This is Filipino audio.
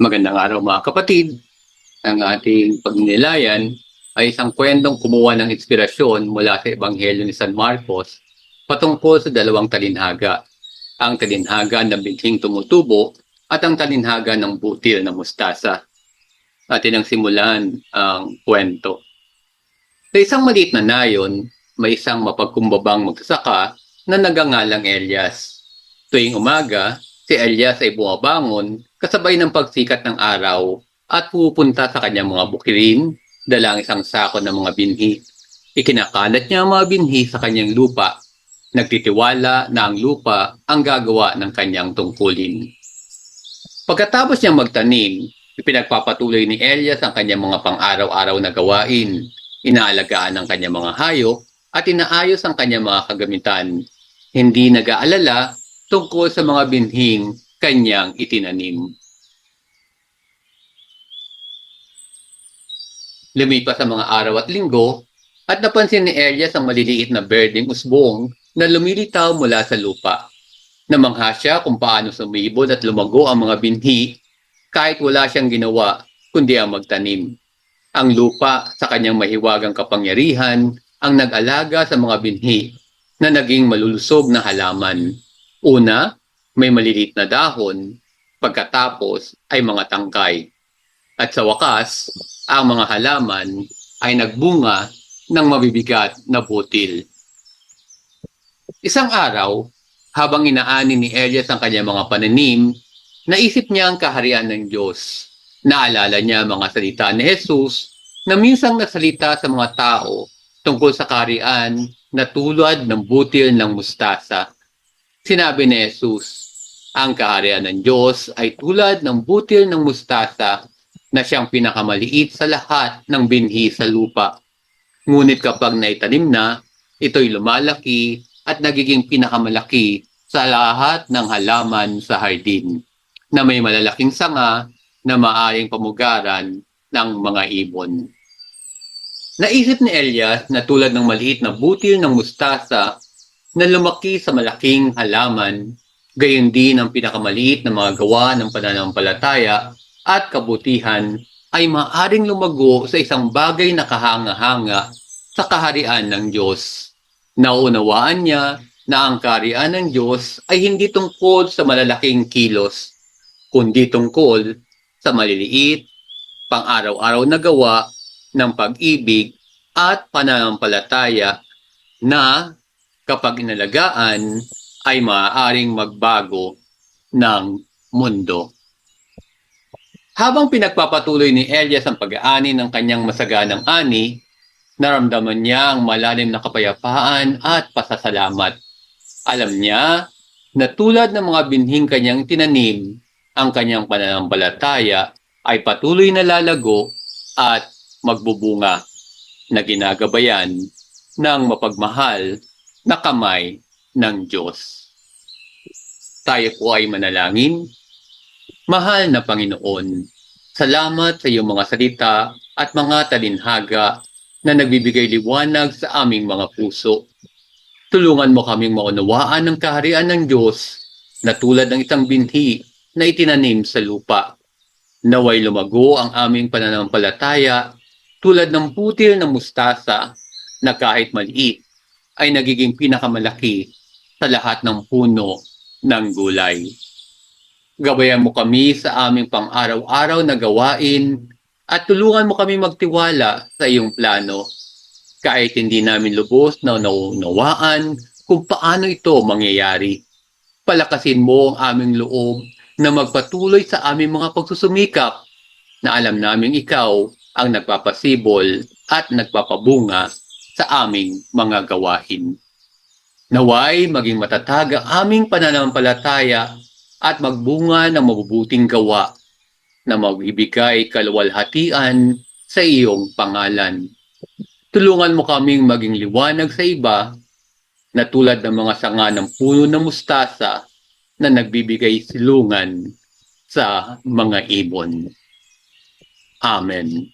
Magandang araw mga kapatid. Ang ating pagnilayan ay isang kwentong kumuha ng inspirasyon mula sa Ebanghelyo ni San Marcos patungkol sa dalawang talinhaga. Ang talinhaga ng binhing tumutubo at ang talinhaga ng butil na mustasa. Atin ang simulan ang kwento. Sa isang maliit na nayon, may isang mapagkumbabang magsasaka na nagangalang Elias. Tuwing umaga, si Elias ay bumabangon kasabay ng pagsikat ng araw at pupunta sa kanyang mga bukirin, dala ang isang sako ng mga binhi. Ikinakalat niya ang mga binhi sa kanyang lupa. Nagtitiwala na ang lupa ang gagawa ng kanyang tungkulin. Pagkatapos niyang magtanim, ipinagpapatuloy ni Elias ang kanyang mga pang-araw-araw na gawain. Inaalagaan ang kanyang mga hayop at inaayos ang kanyang mga kagamitan. Hindi nag-aalala tungkol sa mga binhing kanyang itinanim. Lumipas ang mga araw at linggo at napansin ni Elias ang maliliit na berdeng usbong na lumilitaw mula sa lupa. Namangha siya kung paano sumibol at lumago ang mga binhi kahit wala siyang ginawa kundi ang magtanim. Ang lupa sa kanyang mahiwagang kapangyarihan ang nag-alaga sa mga binhi na naging malulusog na halaman. Una, may maliliit na dahon, pagkatapos ay mga tangkay. At sa wakas, ang mga halaman ay nagbunga ng mabibigat na butil. Isang araw, habang inaani ni Elias ang kanyang mga pananim, naisip niya ang kaharian ng Diyos. Naalala niya mga salita ni Jesus na minsang nasalita sa mga tao tungkol sa kaharian na tulad ng butil ng mustasa. Sinabi ni Jesus, ang kaharian ng Diyos ay tulad ng butil ng mustasa na siyang pinakamaliit sa lahat ng binhi sa lupa. Ngunit kapag naitanim na, ito'y lumalaki at nagiging pinakamalaki sa lahat ng halaman sa hardin na may malalaking sanga na maaring pamugaran ng mga ibon. Naisip ni Elias na tulad ng maliit na butil ng mustasa na lumaki sa malaking halaman, gayon din ang pinakamaliit na mga gawa ng pananampalataya at kabutihan ay maaring lumago sa isang bagay na kahanga-hanga sa kaharian ng Diyos. Naunawaan niya na ang kaharian ng Diyos ay hindi tungkol sa malalaking kilos, kundi tungkol sa maliliit, pang-araw-araw na gawa ng pag-ibig at pananampalataya na kapag inalagaan ay maaaring magbago ng mundo. Habang pinagpapatuloy ni Elias ang pag-aani ng kanyang masaganang ani, naramdaman niya ang malalim na kapayapaan at pasasalamat. Alam niya na tulad ng mga binhing kanyang tinanim, ang kanyang pananampalataya ay patuloy na lalago at magbubunga na ginagabayan ng mapagmahal na kamay ng Diyos. Tayo po ay manalangin. Mahal na Panginoon, salamat sa iyong mga salita at mga talinhaga na nagbibigay liwanag sa aming mga puso. Tulungan mo kaming maunawaan ng kaharian ng Diyos na tulad ng isang binhi na itinanim sa lupa. Naway lumago ang aming pananampalataya tulad ng putil ng mustasa na kahit maliit ay nagiging pinakamalaki sa lahat ng puno ng gulay. Gabayan mo kami sa aming pang-araw-araw na gawain at tulungan mo kami magtiwala sa iyong plano. Kahit hindi namin lubos na naunawaan kung paano ito mangyayari. Palakasin mo ang aming loob na magpatuloy sa aming mga pagsusumikap na alam naming ikaw ang nagpapasibol at nagpapabunga sa aming mga gawain. Naway maging matatag ang aming pananampalataya at magbunga ng mabubuting gawa na magbibigay kaluwalhatian sa iyong pangalan. Tulungan mo kaming maging liwanag sa iba na tulad ng mga sanga ng puno ng mustasa na nagbibigay silungan sa mga ibon. Amen.